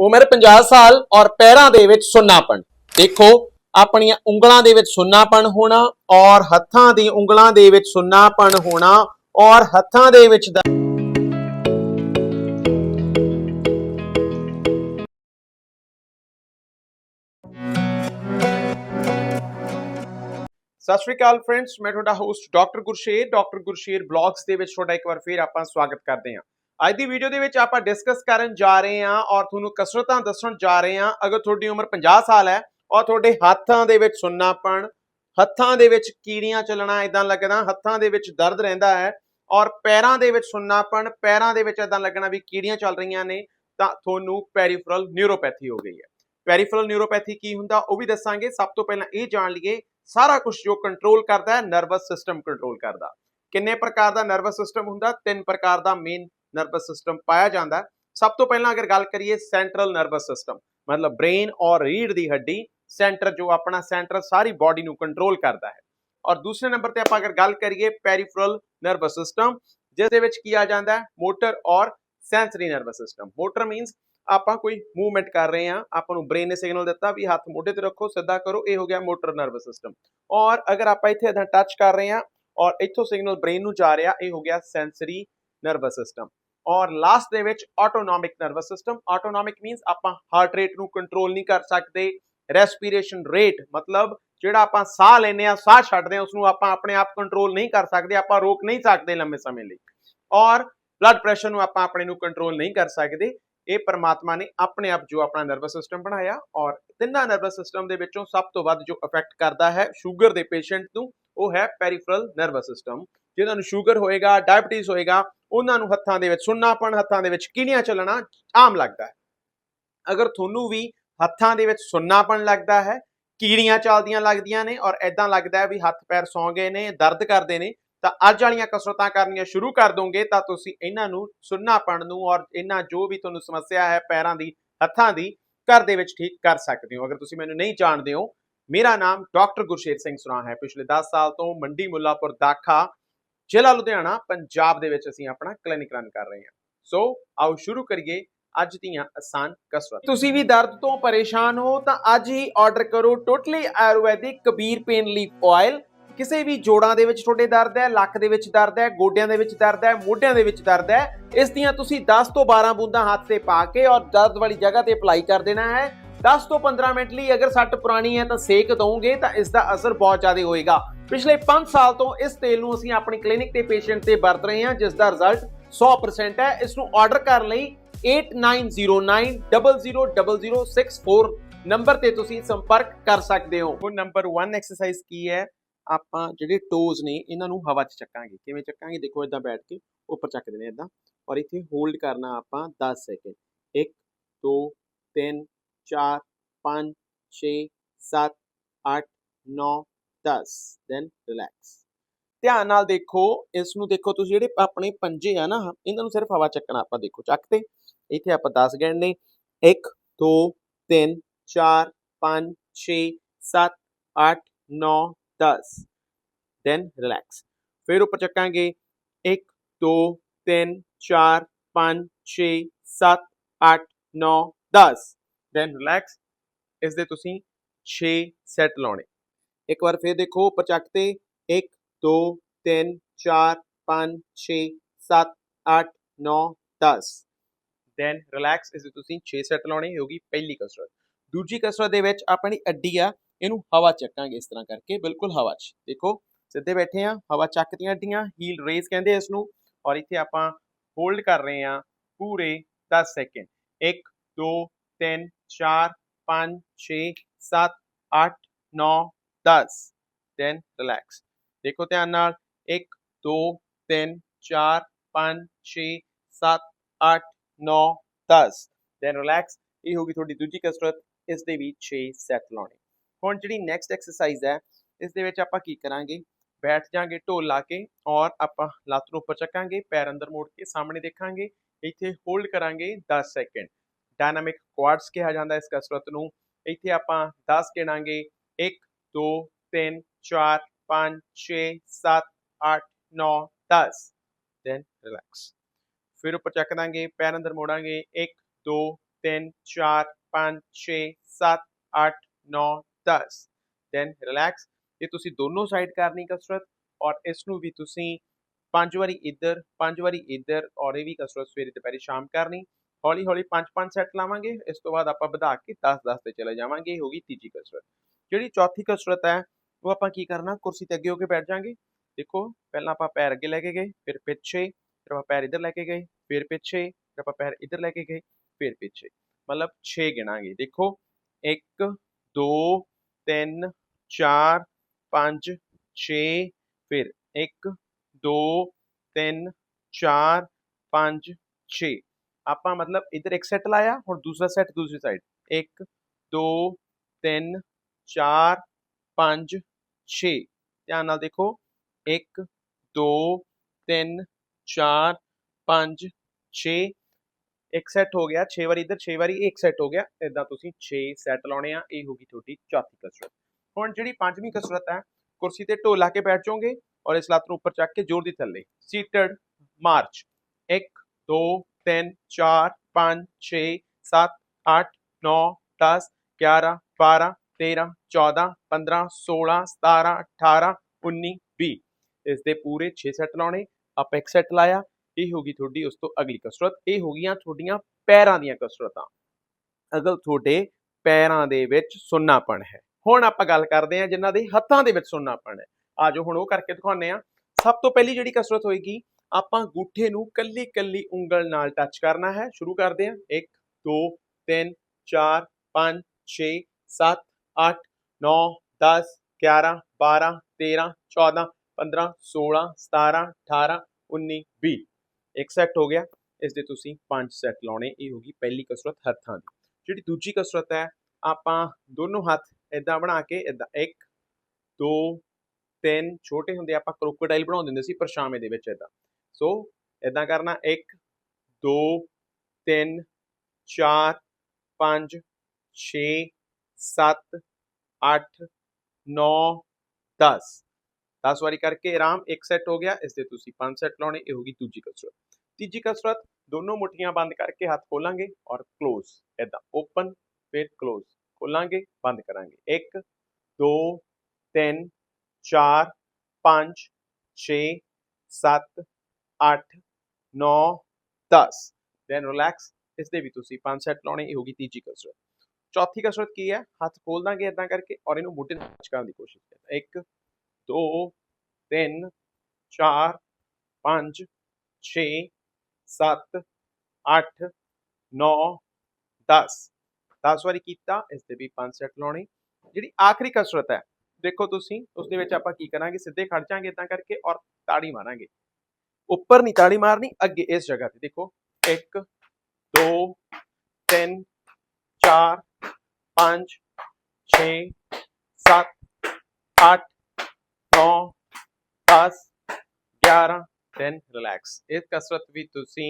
ਉਮਰ 50 ਸਾਲ ਔਰ ਪੈਰਾਂ ਦੇ ਵਿੱਚ ਸੁੰਨਾਪਣ। ਦੇਖੋ, ਆਪਣੀਆਂ ਉਂਗਲਾਂ ਦੇ ਵਿੱਚ ਸੁੰਨਾਪਣ ਹੋਣਾ ਔਰ ਹੱਥਾਂ ਦੀ ਉਂਗਲਾਂ ਦੇ ਵਿੱਚ ਸੁੰਨਾਪਣ ਹੋਣਾ ਔਰ ਹੱਥਾਂ ਦੇ ਵਿੱਚ ਸਤਿ ਸ਼੍ਰੀ ਅਕਾਲ ਫਰੈਂਡਸ ਮੈਂ ਤੁਹਾਡਾ host doctor Gursher. Doctor Gursher blogs ਦੇ ਵਿੱਚ ਤੁਹਾਡਾ ਇੱਕ ਵਾਰ ਫੇਰ ਆਪਾਂ ਸਵਾਗਤ ਕਰਦੇ ਹਾਂ। ਅੱਜ ਦੀ ਵੀਡੀਓ ਦੇ ਵਿੱਚ ਆਪਾਂ ਡਿਸਕਸ ਕਰਨ ਜਾ ਰਹੇ ਹਾਂ ਔਰ ਤੁਹਾਨੂੰ ਕਸਰਤਾਂ ਦੱਸਣ ਜਾ ਰਹੇ ਹਾਂ। ਅਗਰ ਤੁਹਾਡੀ ਉਮਰ 50 ਸਾਲ ਹੈ ਔਰ ਤੁਹਾਡੇ ਹੱਥਾਂ ਦੇ ਵਿੱਚ ਸੁੰਨਾਪਣ, ਹੱਥਾਂ ਦੇ ਵਿੱਚ ਕੀੜੀਆਂ ਚੱਲਣਾ ਇਦਾਂ ਲੱਗਣਾ ਹੱਥਾਂ ਦੇ ਵਿੱਚ ਦਰਦ ਰਹਿੰਦਾ ਹੈ ਔਰ ਪੈਰਾਂ ਦੇ ਵਿੱਚ ਸੁੰਨਾਪਣ, ਪੈਰਾਂ ਦੇ ਵਿੱਚ ਇਦਾਂ ਲੱਗਣਾ ਵੀ ਕੀੜੀਆਂ ਚੱਲ ਰਹੀਆਂ ਨੇ, ਤਾਂ ਤੁਹਾਨੂੰ ਪੈਰੀਫਰਲ ਨਿਊਰੋਪੈਥੀ ਹੋ ਗਈ ਹੈ। ਪੈਰੀਫਰਲ ਨਿਊਰੋਪੈਥੀ ਕੀ ਹੁੰਦਾ ਉਹ ਵੀ ਦੱਸਾਂਗੇ। ਸਭ ਤੋਂ ਪਹਿਲਾਂ ਇਹ ਜਾਣ ਲਈਏ, ਸਾਰਾ ਕੁਝ ਜੋ ਕੰਟਰੋਲ ਕਰਦਾ ਹੈ ਨਰਵਸ ਸਿਸਟਮ ਕੰਟਰੋਲ ਕਰਦਾ। ਕਿੰਨੇ ਪ੍ਰਕਾਰ ਦਾ ਨਰਵਸ ਸਿਸਟਮ ਹੁੰਦਾ? ਤਿੰਨ ਪ੍ਰਕਾਰ ਦਾ ਮੇਨ ਨਰਵਸ ਸਿਸਟਮ ਪਾਇਆ ਜਾਂਦਾ ਸਭ ਤੋਂ ਪਹਿਲਾਂ ਅਗਰ ਗੱਲ ਕਰੀਏ ਸੈਂਟਰਲ ਨਰਵਸ ਸਿਸਟਮ ਮਤਲਬ ਬ੍ਰੇਨ ਔਰ ਰੀੜ ਦੀ ਹੱਡੀ ਸੈਂਟਰ ਜੋ ਆਪਣਾ ਸੈਂਟਰ ਸਾਰੀ ਬਾਡੀ ਨੂੰ ਕੰਟਰੋਲ ਕਰਦਾ ਹੈ। ਔਰ ਦੂਸਰੇ ਨੰਬਰ ਤੇ ਆਪਾਂ ਅਗਰ ਗੱਲ ਕਰੀਏ ਪੈਰੀਫਰਲ ਨਰਵਸ ਸਿਸਟਮ ਜਿਸ ਦੇ ਵਿੱਚ ਕੀ ਆ ਜਾਂਦਾ ਹੈ ਮੋਟਰ ਔਰ sensory nervous system motor means ਆਪਾਂ ਕੋਈ ਮੂਵਮੈਂਟ ਕਰ ਰਹੇ ਹਾਂ, ਆਪਾਂ ਨੂੰ ਬ੍ਰੇਨ ਨੇ ਸਿਗਨਲ ਦਿੱਤਾ ਵੀ ਹੱਥ ਮੋਢੇ ਤੇ ਰੱਖੋ, ਸਿੱਧਾ ਕਰੋ, ਇਹ ਹੋ ਗਿਆ ਮੋਟਰ ਨਰਵਸ ਸਿਸਟਮ ਔਰ ਅਗਰ ਆਪਾਂ ਇੱਥੇ ਇਦਾਂ ਟੱਚ ਕਰ ਰਹੇ ਹਾਂ, ਔਰ ਇੱਥੋਂ ਸਿਗਨਲ ਬ੍ਰੇਨ ਨੂੰ ਜਾ ਰਿਹਾ, ਇਹ ਹੋ ਗਿਆ ਸੈਂਸਰੀ ਨਰਵਸ ਸਿਸਟਮ ਔਰ ਲਾਸਟ ਦੇ ਵਿੱਚ autonomic nervous system autonomic means ਆਪਾਂ ਹਾਰਟ ਰੇਟ ਨੂੰ ਕੰਟਰੋਲ ਨਹੀਂ ਕਰ ਸਕਦੇ ਰੈਸਪੀਰੇਸ਼ਨ ਰੇਟ ਮਤਲਬ ਜਿਹੜਾ ਆਪਾਂ ਸਾਹ ਲੈਨੇ ਆ ਸਾਹ ਛੱਡਦੇ ਆ ਉਸ ਨੂੰ ਆਪਾਂ ਆਪਣੇ ਆਪ ਕੰਟਰੋਲ ਨਹੀਂ ਕਰ ਸਕਦੇ, ਆਪਾਂ ਰੋਕ ਨਹੀਂ ਸਕਦੇ ਲੰਮੇ ਸਮੇਂ ਲਈ। ਔਰ ਬਲੱਡ ਪ੍ਰੈਸ਼ਰ ਨੂੰ ਆਪਾਂ ਆਪਣੇ ਨੂੰ ਕੰਟਰੋਲ ਨਹੀਂ ਕਰ ਸਕਦੇ, ਇਹ ਪਰਮਾਤਮਾ ਨੇ ਆਪਣੇ ਆਪ ਜੋ ਆਪਣਾ ਨਰਵਸ ਸਿਸਟਮ ਬਣਾਇਆ ਔਰ ਤਿੰਨਾਂ ਨਰਵਸ ਸਿਸਟਮ ਦੇ ਵਿੱਚੋਂ ਸਭ ਤੋਂ ਵੱਧ ਜੋ ਅਫੈਕਟ ਕਰਦਾ ਹੈ ਸ਼ੂਗਰ ਦੇ ਪੇਸ਼ੈਂਟ ਨੂੰ, ਉਹ ਹੈ ਪੈਰੀਫਰਲ ਨਰਵਸ ਸਿਸਟਮ ਜਿਨ੍ਹਾਂ ਨੂੰ ਸ਼ੂਗਰ ਹੋਏਗਾ ਡਾਇਬਟੀਜ਼ ਹੋਏਗਾ, ਉਹਨਾਂ ਨੂੰ ਹੱਥਾਂ ਦੇ ਵਿੱਚ ਸੁੰਨਾਪਣ, ਹੱਥਾਂ ਦੇ ਵਿੱਚ ਕੀੜੀਆਂ ਚੱਲਣਾ ਆਮ ਲੱਗਦਾ ਹੈ। ਅਗਰ ਤੁਹਾਨੂੰ ਵੀ ਹੱਥਾਂ ਦੇ ਵਿੱਚ ਸੁੰਨਾਪਣ ਲੱਗਦਾ ਹੈ, ਕੀੜੀਆਂ ਚੱਲਦੀਆਂ ਲੱਗਦੀਆਂ ਨੇ ਔਰ ਐਦਾਂ ਲੱਗਦਾ ਹੈ ਵੀ ਹੱਥ ਪੈਰ ਸੌਂ ਗਏ ਨੇ, ਦਰਦ ਕਰਦੇ ਨੇ, ਤਾਂ ਅੱਜ ਵਾਲੀਆਂ ਕਸਰਤਾਂ ਕਰਨੀਆਂ ਸ਼ੁਰੂ ਕਰ ਦੋਗੇ ਤਾਂ ਤੁਸੀਂ ਇਹਨਾਂ ਨੂੰ ਸੁੰਨਾਪਣ ਨੂੰ ਔਰ ਇਹਨਾਂ ਜੋ ਵੀ ਤੁਹਾਨੂੰ ਸਮੱਸਿਆ ਹੈ ਪੈਰਾਂ ਦੀ, ਹੱਥਾਂ ਦੀ, ਘਰ ਦੇ ਵਿੱਚ ਠੀਕ ਕਰ ਸਕਦੇ ਹੋ। ਅਗਰ ਤੁਸੀਂ ਮੈਨੂੰ ਨਹੀਂ ਜਾਣਦੇ ਹੋ, ਮੇਰਾ ਨਾਮ ਡਾਕਟਰ ਗੁਰਸ਼ੇਰ ਸਿੰਘ ਸੁਰਾ ਹੈ। ਪਿਛਲੇ 10 ਸਾਲ ਤੋਂ ਮੰਡੀ ਮੁੱਲਾਪੁਰ ਦਾਖਾ ਜ਼ਿਲ੍ਹਾ ਲੁਧਿਆਣਾ, ਪੰਜਾਬ ਦੇ ਵਿੱਚ ਅਸੀਂ ਆਪਣਾ ਕਲੀਨਿਕ ਰਨ ਕਰ ਰਹੇ ਹਾਂ। ਸੋ ਆਓ ਸ਼ੁਰੂ ਕਰੀਏ ਅੱਜ ਦੀਆਂ ਆਸਾਨ ਕਸਰਤਾਂ। ਤੁਸੀਂ ਵੀ ਦਰਦ ਤੋਂ ਪਰੇਸ਼ਾਨ ਹੋ ਤਾਂ ਅੱਜ ਹੀ ਆਰਡਰ ਕਰੋ totally ayurvedic Kabir pain leaf oil ਕਿਸੇ ਵੀ ਜੋੜਾਂ ਦੇ ਵਿੱਚ ਤੁਹਾਡੇ ਦਰਦ ਹੈ, ਲੱਕ ਦੇ ਵਿੱਚ ਦਰਦ ਹੈ, ਗੋਡਿਆਂ ਦੇ ਵਿੱਚ ਦਰਦ ਹੈ, ਮੋਢਿਆਂ ਦੇ ਵਿੱਚ ਦਰਦ ਹੈ, ਇਸ ਦੀਆਂ ਤੁਸੀਂ 10 ਤੋਂ 12 ਬੂੰਦਾਂ ਹੱਥ ਤੇ ਪਾ ਕੇ ਔਰ ਦਰਦ ਵਾਲੀ ਜਗ੍ਹਾ ਤੇ ਅਪਲਾਈ ਕਰ ਦੇਣਾ ਹੈ। 10 ਤੋਂ 15 ਮਿੰਟ ਲਈ ਅਗਰ ਸੱਟ ਪੁਰਾਣੀ ਹੈ ਤਾਂ ਸੇਕ ਦਵੋਗੇ ਤਾਂ ਇਸ ਦਾ ਅਸਰ ਬਹੁਤ ਜ਼ਿਆਦਾ ਹੋਏਗਾ। ਪਿਛਲੇ 5 ਸਾਲ ਤੋਂ ਇਸ ਤੇਲ ਨੂੰ ਅਸੀਂ ਆਪਣੀ ਕਲੀਨਿਕ ਤੇ ਪੇਸ਼ੈਂਟ ਤੇ ਵਰਤ ਰਹੇ ਹਾਂ ਜਿਸ ਦਾ ਰਿਜ਼ਲਟ 100% ਹੈ। ਇਸ ਨੂੰ ਆਰਡਰ ਕਰਨ ਲਈ 8909000064 ਨੰਬਰ ਤੇ ਤੁਸੀਂ ਸੰਪਰਕ ਕਰ ਸਕਦੇ ਹੋ। ਹੁਣ ਨੰਬਰ 1 ਐਕਸਰਸਾਈਜ਼ ਕੀ ਹੈ? ਆਪਾਂ ਜਿਹੜੇ ਟੋਜ਼ ਨੇ, ਇਹਨਾਂ ਨੂੰ ਹਵਾ 'ਚ ਚੱਕਾਂਗੇ। ਕਿਵੇਂ ਚੱਕਾਂਗੇ? ਦੇਖੋ ਇਦਾਂ ਬੈਠ ਕੇ ਉੱਪਰ ਚੱਕ ਦੇਣੇ ਇਦਾਂ। ਔਰ ਇੱਥੇ ਹੋਲਡ ਕਰਨਾ ਆਪਾਂ 10 ਸੈਕਿੰਡ 1 2 3 4 5 6 7 8 9 10 ਦੈਨ ਰਿਲੈਕਸ ਧਿਆਨ ਨਾਲ ਦੇਖੋ ਇਸ ਨੂੰ ਦੇਖੋ, ਤੁਸੀਂ ਜਿਹੜੇ ਆਪਣੇ ਪੰਜੇ ਆ ਨਾ, ਇਹਨਾਂ ਨੂੰ ਸਿਰਫ ਹਵਾ ਚੱਕਣਾ ਆਪਾਂ ਦੇਖੋ, ਚੱਕ ਤੇ। ਇੱਥੇ ਆਪਾਂ 10 ਗਿਣਨੇ 1 2 3 4 5 6 7 8 9 10 ਦੈਨ ਰਿਲੈਕਸ ਫਿਰ ਉੱਪਰ ਚੱਕਾਂਗੇ। 1 2 3 4 5 6 7 8 9 10 ਦੈਨ ਰਿਲੈਕਸ ਇਸ ਦੇ ਤੁਸੀਂ 6 ਸੈੱਟ ਲਾਉਣੇ। ਇੱਕ ਵਾਰ ਫਿਰ ਦੇਖੋ ਉੱਪਰ ਚੱਕ ਤੇ 1 2 3 4 5 6 7 8 9 10 ਦੈਨ ਰਿਲੈਕਸ ਇਸ ਤੁਸੀਂ 6 ਸੈੱਟ ਲਾਉਣੇ ਹੋਗੀ ਪਹਿਲੀ ਕਸਰਤ ਦੂਜੀ ਕਸਰਤ ਦੇ ਵਿੱਚ ਆਪਣੀ ਅੱਡੀ ਆ, ਇਹਨੂੰ ਹਵਾ ਚੱਕਾਂਗੇ ਇਸ ਤਰ੍ਹਾਂ ਕਰਕੇ, ਬਿਲਕੁਲ ਹਵਾ 'ਚ। ਦੇਖੋ, ਸਿੱਧੇ ਬੈਠੇ ਆ, ਹਵਾ ਚੱਕਦੀਆਂ ਅੱਡੀਆਂ ਹੀਲ ਰੇਜ਼ ਕਹਿੰਦੇ ਇਸ ਨੂੰ ਔਰ ਇੱਥੇ ਆਪਾਂ ਹੋਲਡ ਕਰ ਰਹੇ ਆ ਪੂਰੇ 10 ਸੈਕਿੰਡ 1 2 3 4 5 6 7 8 9 10 ਦੈਨ ਰਿਲੈਕਸ ਦੇਖੋ ਧਿਆਨ ਨਾਲ 1 2 3 4 5 6 7 8 9 10 ਦੈਨ ਰਿਲੈਕਸ ਇਹ ਹੋਗੀ ਤੁਹਾਡੀ ਦੂਜੀ ਕਸਰਤ, ਇਸ ਦੇ ਵੀ 6 ਸੈੱਟ ਲਾਉਣੇ। ਹੁਣ ਜਿਹੜੀ ਨੈਕਸਟ ਐਕਸਰਸਾਈਜ਼ ਹੈ, ਇਸ ਦੇ ਵਿੱਚ ਆਪਾਂ ਕੀ ਕਰਾਂਗੇ? ਬੈਠ ਜਾਾਂਗੇ, ਢੋਲ ਲਾ ਕੇ ਔਰ ਆਪਾਂ ਲੱਤ ਨੂੰ ਉੱਪਰ ਚੱਕਾਂਗੇ, ਪੈਰ ਅੰਦਰ ਮੋੜ ਕੇ ਸਾਹਮਣੇ ਦੇਖਾਂਗੇ, ਇੱਥੇ ਹੋਲਡ ਕਰਾਂਗੇ 10 ਸੈਕਿੰਡ ਡਾਇਨਾਮਿਕ ਕੁਆਡਸ ਕਿਹਾ ਜਾਂਦਾ ਇਸ ਕਸਰਤ ਨੂੰ। ਇੱਥੇ ਆਪਾਂ 10 ਗਿਣਾਂਗੇ 1 2 3 4 5 6 7 8 9 10 ਦੈਨ ਰਿਲੈਕਸ ਫਿਰ ਉੱਪਰ ਚੱਕ ਦਾਂਗੇ ਪੈਰ ਅੰਦਰ ਮੋੜਾਂਗੇ। 1 2 3 4 5 6 7 8 9 10 ਦੈਨ ਰਿਲੈਕਸ ਇਹ ਤੁਸੀਂ ਦੋਨੋਂ ਸਾਈਡ ਕਰਨੀ ਕਸਰਤ ਔਰ ਇਸ ਨੂੰ ਵੀ ਤੁਸੀਂ ਪੰਜ ਵਾਰੀ ਇੱਧਰ, ਪੰਜ ਵਾਰੀ ਇੱਧਰ ਔਰ ਇਹ ਵੀ ਕਸਰਤ ਸਵੇਰੇ ਦੁਪਹਿਰੇ ਸ਼ਾਮ ਕਰਨੀ। ਹੌਲੀ ਹੌਲੀ ਪੰਜ ਪੰਜ ਸੈੱਟ ਲਾਵਾਂਗੇ। ਇਸ ਤੋਂ ਬਾਅਦ ਆਪਾਂ ਵਧਾ ਕੇ 10 10 ਤੇ ਚਲੇ ਜਾਵਾਂਗੇ। ਇਹ ਹੋਗੀ ਤੀਜੀ ਕਸਰਤ। ਜਿਹੜੀ ਚੌਥੀ ਕਸਰਤ ਹੈ, ਉਹ ਆਪਾਂ ਕੀ ਕਰਨਾ, ਕੁਰਸੀ ਤੇ ਅੱਗੇ ਹੋ ਕੇ ਬੈਠ ਜਾਾਂਗੇ। ਦੇਖੋ, ਪਹਿਲਾਂ ਆਪਾਂ ਪੈਰ ਅੱਗੇ ਲੈ ਕੇ ਗਏ, ਫਿਰ ਪਿੱਛੇ, ਫਿਰ ਆਪਾਂ ਪੈਰ ਇੱਧਰ ਲੈ ਕੇ ਗਏ, ਫਿਰ ਪਿੱਛੇ, ਫਿਰ ਆਪਾਂ ਪੈਰ ਇੱਧਰ ਲੈ ਕੇ ਗਏ, ਫਿਰ ਪਿੱਛੇ। ਮਤਲਬ 6 ਗਿਣਾਂਗੇ। ਦੇਖੋ 1 2 3 4 5 6 ਫਿਰ 1 2 3 4 5 6 ਆਪਾਂ ਮਤਲਬ ਇੱਧਰ ਇੱਕ ਸੈੱਟ ਲਾਇਆ, ਹੁਣ ਦੂਸਰਾ ਸੈੱਟ ਦੂਸਰੀ ਸਾਈਡ 1 2 3 4 5 6 ਧਿਆਨ ਨਾਲ ਦੇਖੋ। 1 2 3 4 5 6 ਇੱਕ ਸੈੱਟ ਹੋ ਗਿਆ। 6 ਵਾਰੀ ਇੱਧਰ 6 ਵਾਰੀ ਇੱਕ ਸੈੱਟ ਹੋ ਗਿਆ। ਇਦਾਂ ਤੁਸੀਂ 6 ਸੈੱਟ ਲਾਉਣੇ ਆ। ਇਹ ਹੋਗੀ ਤੁਹਾਡੀ ਚੌਥੀ ਕਸਰਤ। ਹੁਣ ਜਿਹੜੀ ਪੰਜਵੀਂ ਕਸਰਤ ਹੈ, ਕੁਰਸੀ ਤੇ ਢੋ ਲਾ ਕੇ ਬੈਠ ਜਾਓਗੇ ਔਰ ਇਸ ਲੱਤ ਨੂੰ ਉੱਪਰ ਚੱਕ ਕੇ ਜ਼ੋਰ ਦੀ ਥੱਲੇ। ਸੀਟਡ ਮਾਰਚ 1 2 3 4 5 6 7 8 9 10 11 12 13 14 15 16 17 18 19 20 ਇਸ ਦੇ ਪੂਰੇ 6 ਸੈੱਟ ਲਾਉਣੇ, ਆਪਾਂ ਇੱਕ ਸੈੱਟ ਲਾਇਆ, ਇਹ ਹੋ ਗਈ ਤੁਹਾਡੀ ਉਸ ਤੋਂ ਅਗਲੀ ਕਸਰਤ, ਇਹ ਹੋ ਗਈਆਂ ਤੁਹਾਡੀਆਂ ਪੈਰਾਂ ਦੀਆਂ ਕਸਰਤਾਂ। ਅਗਰ ਤੁਹਾਡੇ ਪੈਰਾਂ ਦੇ ਵਿੱਚ ਸੁੰਨਾਪਣ ਹੈ। ਹੁਣ ਆਪਾਂ ਗੱਲ ਕਰਦੇ ਹਾਂ ਜਿਨ੍ਹਾਂ ਦੇ ਹੱਥਾਂ ਦੇ ਵਿੱਚ ਸੁੰਨਾਪਣ ਹੈ। ਆਜੋ ਹੁਣ ਉਹ ਕਰਕੇ ਦਿਖਾਉਂਦੇ ਆ ਸਭ ਤੋਂ ਪਹਿਲੀ ਜਿਹੜੀ ਕਸਰਤ ਹੋਏਗੀ, ਆਪਾਂ ਗੁੱਠੇ ਨੂੰ ਕੱਲੀ ਕੱਲੀ ਉਂਗਲ ਨਾਲ ਟੱਚ ਕਰਨਾ ਹੈ। ਸ਼ੁਰੂ ਕਰਦੇ ਹਾਂ। 1 2 3 4 5 6 7 8 9 10 11 12 13 14 15 16 17 18 19 20 ਇੱਕ ਸੈੱਟ ਹੋ ਗਿਆ। ਇਸ ਦੇ ਤੁਸੀਂ ਪੰਜ ਸੈੱਟ ਲਾਉਣੇ। ਇਹ ਹੋਗੀ ਪਹਿਲੀ ਕਸਰਤ ਹੱਥਾਂ ਦੀ। ਜਿਹੜੀ ਦੂਜੀ ਕਸਰਤ ਹੈ, ਆਪਾਂ ਦੋਨੋਂ ਹੱਥ ਇਦਾਂ ਬਣਾ ਕੇ ਇਦਾਂ 1 2 3 ਛੋਟੇ ਹੁੰਦੇ ਆਪਾਂ ਕ੍ਰੋਕੋਡਾਈਲ ਬਣਾਉਂਦੇ ਹੁੰਦੇ ਸੀ ਪਰਛਾਵੇਂ ਦੇ ਵਿੱਚ ਇਦਾਂ ਸੋ ਇਦਾਂ ਕਰਨਾ 1 2 3 4 5 6 सत अठ नौ, दस। दस बारी करके आराम एक सैट हो गया इससे पाँच सैट लाने योगी दूजी कसरत तीजी कसरत दोनों मुठिया बंद करके हाथ खोलेंगे और क्लोज ऐदा ओपन फिर क्लोज खोलेंगे, बंद करा एक, दो, तीन, चार, पाँच छे सत अठ नौ, दस। दैन रिलैक्स इस पाँच सैट लाने योगी तीजी कसरत ਚੌਥੀ ਕਸਰਤ ਕੀ ਹੈ? ਹੱਥ ਖੋਲ ਦਾਂਗੇ ਇਦਾਂ ਕਰਕੇ ਔਰ ਇਹਨੂੰ ਬੂਟੇ ਨਾਲ ਕਰਨ ਦੀ ਕੋਸ਼ਿਸ਼ ਕਰਦਾ 1 2 3 4 5 6 7 8 9 10 10 ਵਾਰੀ ਕੀਤਾ, ਇਸ 'ਤੇ ਵੀ ਪੰਜ ਸੈੱਟ ਲਾਉਣੇ। ਜਿਹੜੀ ਆਖਰੀ ਕਸਰਤ ਹੈ, ਦੇਖੋ ਤੁਸੀਂ ਉਸ ਦੇ ਵਿੱਚ ਆਪਾਂ ਕੀ ਕਰਾਂਗੇ? ਸਿੱਧੇ ਖੜ ਜਾਾਂਗੇ ਇਦਾਂ ਕਰਕੇ ਔਰ ਤਾੜੀ ਮਾਰਾਂਗੇ। ਉੱਪਰ ਨਹੀਂ ਤਾੜੀ ਮਾਰਨੀ, ਅੱਗੇ ਇਸ ਜਗ੍ਹਾ ਤੇ ਦੇਖੋ। 1 2 3 4 5 6 7 8 9 10 11 10 ਰਿਲੈਕਸ ਇਹ ਕਸਰਤ ਵੀ ਤੁਸੀਂ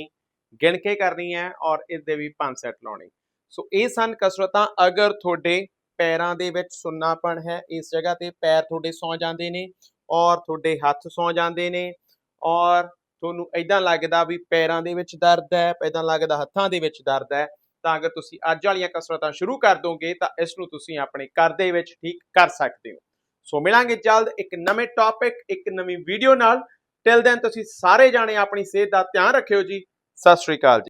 ਗਿਣ ਕੇ ਕਰਨੀ ਹੈ ਔਰ ਇਸ ਦੇ ਵੀ ਪੰਜ ਸੈੱਟ ਲਾਉਣੇ। ਸੋ ਇਹ ਸਨ ਕਸਰਤਾਂ। ਅਗਰ ਤੁਹਾਡੇ ਪੈਰਾਂ ਦੇ ਵਿੱਚ ਸੁੰਨਾਪਣ ਹੈ, ਇਸ ਜਗ੍ਹਾ ਤੇ ਪੈਰ ਤੁਹਾਡੇ ਸੌ ਜਾਂਦੇ ਨੇ ਔਰ ਤੁਹਾਡੇ ਹੱਥ ਸੌ ਜਾਂਦੇ ਨੇ ਔਰ ਤੁਹਾਨੂੰ ਇਦਾਂ ਲੱਗਦਾ ਵੀ ਪੈਰਾਂ ਦੇ ਵਿੱਚ ਦਰਦ ਹੈ ਇਦਾਂ ਲੱਗਦਾ ਹੱਥਾਂ ਦੇ ਵਿੱਚ ਦਰਦ ਹੈ ਤਾਂ ਅਗਰ ਤੁਸੀਂ ਅੱਜ ਵਾਲੀਆਂ ਕਸਰਤਾਂ ਸ਼ੁਰੂ ਕਰ ਦੋਗੇ, ਤਾਂ ਇਸ ਨੂੰ ਤੁਸੀਂ ਆਪਣੇ ਘਰ ਦੇ ਵਿੱਚ ਠੀਕ ਕਰ ਸਕਦੇ ਹੋ। ਸੋ ਮਿਲਾਂਗੇ ਜਲਦ ਇੱਕ ਨਵੇਂ ਟੌਪਿਕ ਇੱਕ ਨਵੀਂ ਵੀਡੀਓ ਨਾਲ। ਟਿਲ ਦੈਨ ਤੁਸੀਂ ਸਾਰੇ ਜਾਣੇ ਆਪਣੀ ਸਿਹਤ ਦਾ ਧਿਆਨ ਰੱਖਿਓ ਜੀ। ਸਤਿ ਸ਼੍ਰੀ ਅਕਾਲ ਜੀ।